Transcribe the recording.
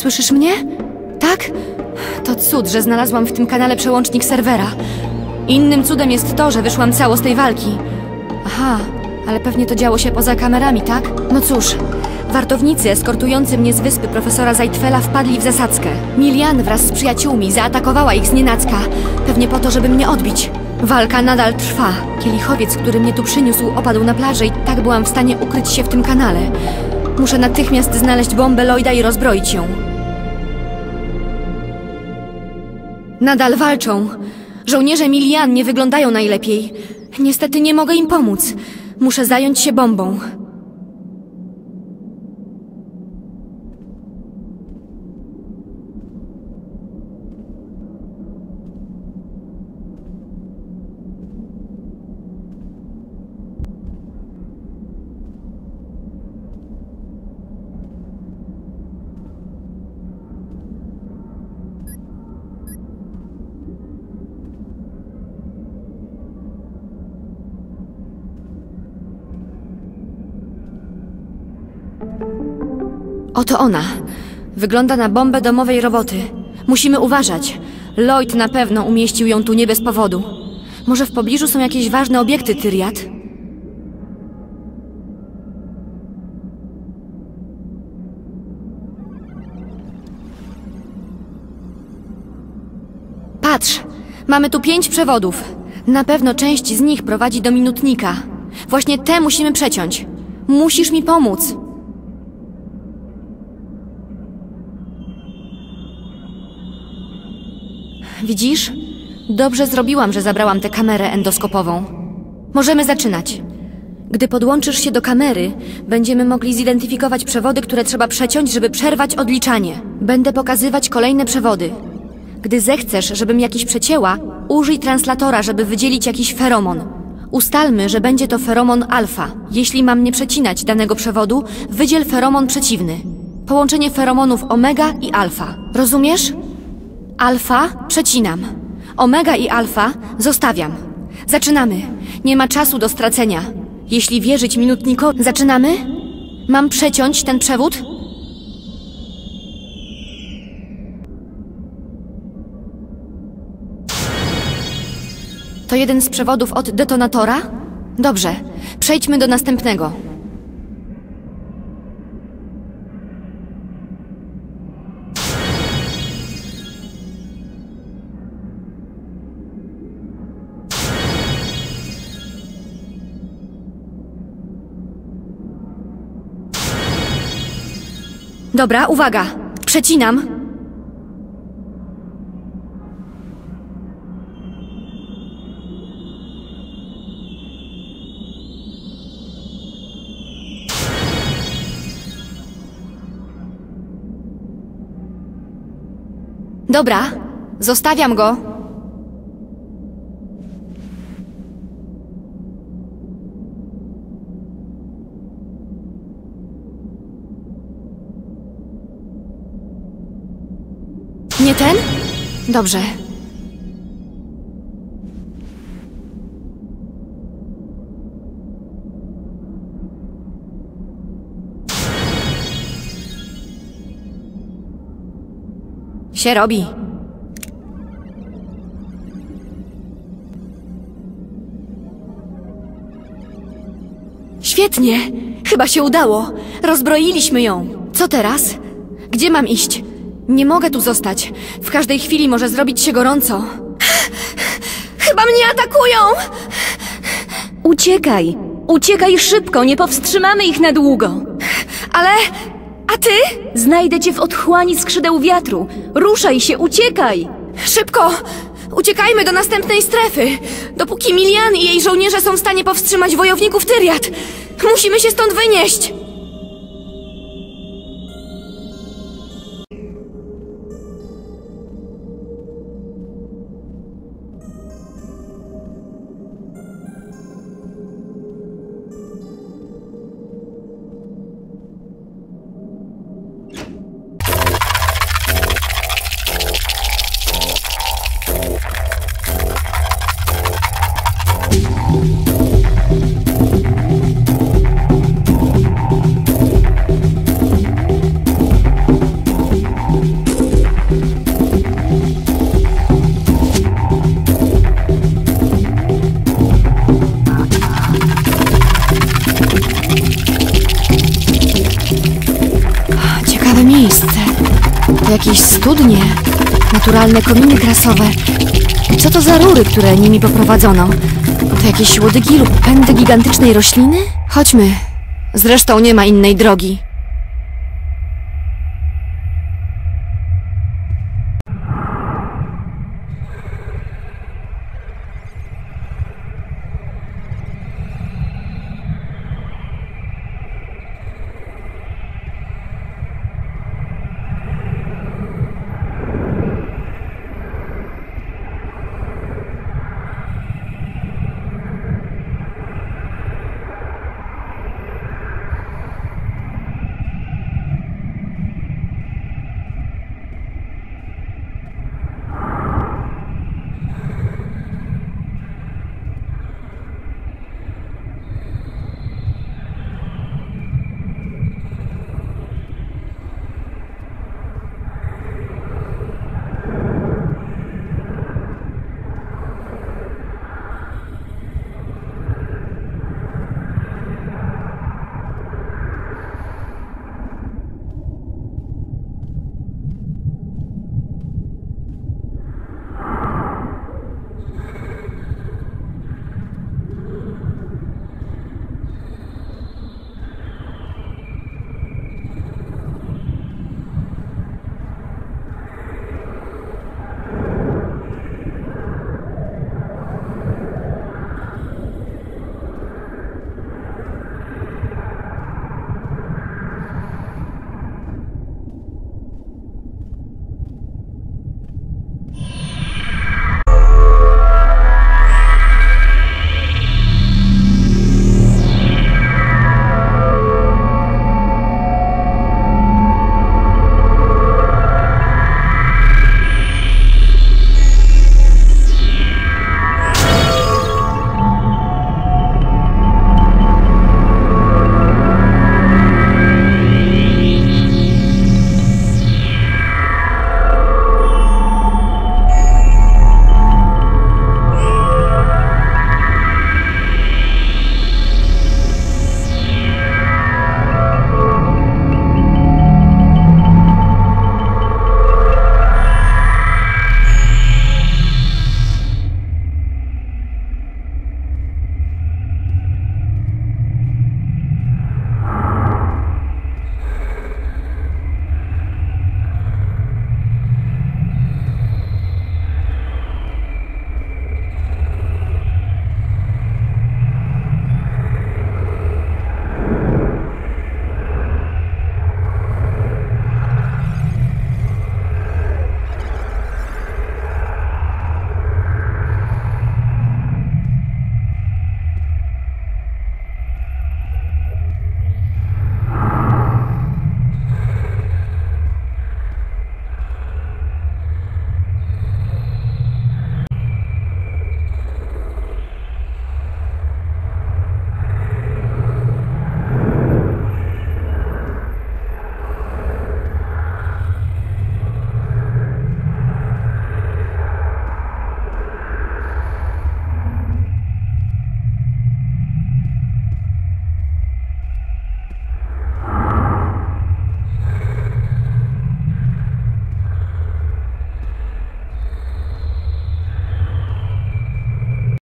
Słyszysz mnie? Tak? To cud, że znalazłam w tym kanale przełącznik serwera. Innym cudem jest to, że wyszłam cało z tej walki. Aha, ale pewnie to działo się poza kamerami, tak? No cóż, wartownicy eskortujący mnie z wyspy profesora Zajtfela wpadli w zasadzkę. Milian wraz z przyjaciółmi zaatakowała ich znienacka, pewnie po to, żeby mnie odbić. Walka nadal trwa. Kielichowiec, który mnie tu przyniósł, opadł na plaży i tak byłam w stanie ukryć się w tym kanale. Muszę natychmiast znaleźć bombę Lloyda i rozbroić ją. Nadal walczą. Żołnierze Milian nie wyglądają najlepiej. Niestety nie mogę im pomóc. Muszę zająć się bombą. Oto ona. Wygląda na bombę domowej roboty. Musimy uważać. Lloyd na pewno umieścił ją tu nie bez powodu. Może w pobliżu są jakieś ważne obiekty, Tyriat? Patrz! Mamy tu pięć przewodów. Na pewno część z nich prowadzi do minutnika. Właśnie te musimy przeciąć. Musisz mi pomóc. Widzisz? Dobrze zrobiłam, że zabrałam tę kamerę endoskopową. Możemy zaczynać. Gdy podłączysz się do kamery, będziemy mogli zidentyfikować przewody, które trzeba przeciąć, żeby przerwać odliczanie. Będę pokazywać kolejne przewody. Gdy zechcesz, żebym jakiś przecięła, użyj translatora, żeby wydzielić jakiś feromon. Ustalmy, że będzie to feromon alfa. Jeśli mam nie przecinać danego przewodu, wydziel feromon przeciwny. Połączenie feromonów omega i alfa. Rozumiesz? Alfa przecinam. Omega i alfa zostawiam. Zaczynamy. Nie ma czasu do stracenia. Jeśli wierzyć minutnikowi... Zaczynamy? Mam przeciąć ten przewód? To jeden z przewodów od detonatora? Dobrze. Przejdźmy do następnego. Dobra, uwaga. Przecinam. Dobra, zostawiam go. Nie ten? Dobrze. Się robi. Świetnie! Chyba się udało. Rozbroiliśmy ją. Co teraz? Gdzie mam iść? Nie mogę tu zostać. W każdej chwili może zrobić się gorąco. Chyba mnie atakują! Uciekaj! Uciekaj szybko, nie powstrzymamy ich na długo! Ale... A ty? Znajdę cię w otchłani skrzydeł wiatru! Ruszaj się, uciekaj! Szybko! Uciekajmy do następnej strefy! Dopóki Milian i jej żołnierze są w stanie powstrzymać wojowników Tyriat! Musimy się stąd wynieść! To jakieś studnie, naturalne kominy krasowe. Co to za rury, które nimi poprowadzono? To jakieś łodygi lub pędy gigantycznej rośliny? Chodźmy. Zresztą nie ma innej drogi.